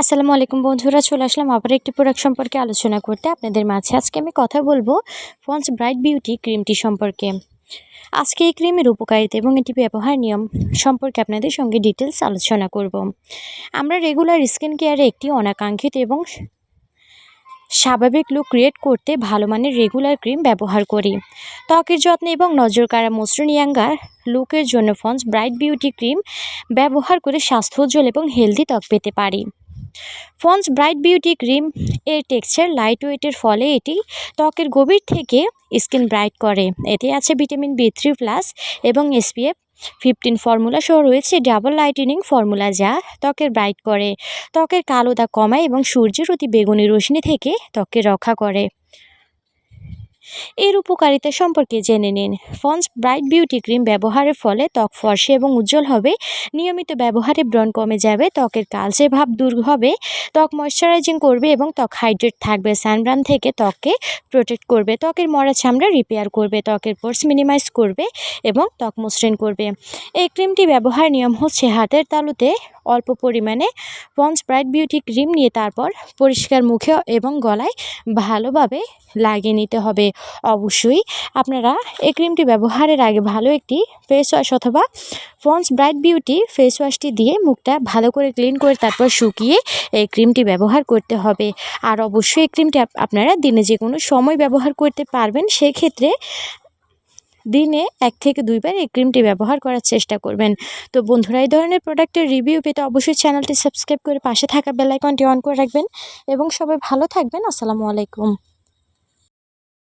আসসালামু আলাইকুম বন্ধুরা, চলে আসলাম আবার একটি প্রোডাক্ট সম্পর্কে আলোচনা করতে। আপনাদের মাঝে আজকে আমি কথা বলব ফন্স ব্রাইট বিউটি ক্রিমটি সম্পর্কে। আজকে এই ক্রিমের উপকারিতা এবং এটি ব্যবহার নিয়ম সম্পর্কে আপনাদের সঙ্গে ডিটেলস আলোচনা করব। আমরা রেগুলার স্কিন কেয়ারে একটি অনাকাঙ্ক্ষিত এবং স্বাভাবিক লুক ক্রিয়েট করতে ভালো মানের রেগুলার ক্রিম ব্যবহার করি। ত্বকের যত্ন এবং নজর কাড়া মসৃণ ইয়াঙ্গার লুকের জন্য ফন্স ব্রাইট বিউটি ক্রিম ব্যবহার করে স্বাস্থ্য উজ্জ্বল এবং হেলদি ত্বক পেতে পারি। ফন্স ব্রাইট বিউটি ক্রিম এর টেক্সচার লাইট ওয়েটের ফলে এটি ত্বকের গভীর থেকে স্কিন ব্রাইট করে। এতে আছে ভিটামিন বি থ্রি প্লাস এবং এসপিএফ ফিফটিন ফর্মুলা সহ রয়েছে ডাবল লাইটেনিং ফর্মুলা যা ত্বকের ব্রাইট করে। ত্বকের কালো দাগ কমায় এবং সূর্যের অতি বেগুনি রশ্মি থেকে ত্বককে রক্ষা করে। এর উপকারিতা সম্পর্কে জেনে নিন। ফন্স ব্রাইট বিউটি ক্রিম ব্যবহারের ফলে ত্বক ফর্সে এবং উজ্জ্বল হবে। নিয়মিত ব্যবহারে ব্রণ কমে যাবে, ত্বকের কালচে ভাব দূর হবে, ত্বক ময়শ্চারাইজিং করবে এবং ত্বক হাইড্রেট থাকবে। সানব্রান থেকে ত্বককে প্রোটেক্ট করবে, ত্বকের মরা চামড়া রিপেয়ার করবে, ত্বকের পোর্স মিনিমাইজ করবে এবং ত্বক মসৃণ করবে। এই ক্রিমটি ব্যবহার নিয়ম হচ্ছে হাতের তালুতে অল্প পরিমাণে পন্স ব্রাইট বিউটি ক্রিম নিয়ে তারপর পরিষ্কার মুখে এবং গলায় ভালোভাবে লাগিয়ে নিতে হবে। অবশ্যই আপনারা এই ক্রিমটি ব্যবহারের আগে ভালো একটি ফেস ওয়াশ অথবা পন্স ব্রাইট বিউটি ফেস ওয়াশটি দিয়ে মুখটা ভালো করে ক্লিন করে তারপর শুকিয়ে এই ক্রিমটি ব্যবহার করতে হবে। আর অবশ্যই এই ক্রিমটি আপনারা দিনে যে কোনো সময় ব্যবহার করতে পারবেন, সেক্ষেত্রে দিনে এক থেকে দুইবার এই ক্রিমটি ব্যবহার করার চেষ্টা করবেন। তো বন্ধুরা, এই ধরনের প্রোডাক্টের রিভিউ পেতে অবশ্যই চ্যানেলটি সাবস্ক্রাইব করে পাশে থাকা বেলাইকনটি অন করে রাখবেন। এবং সবাই ভালো থাকবেন। আসসালামু আলাইকুম।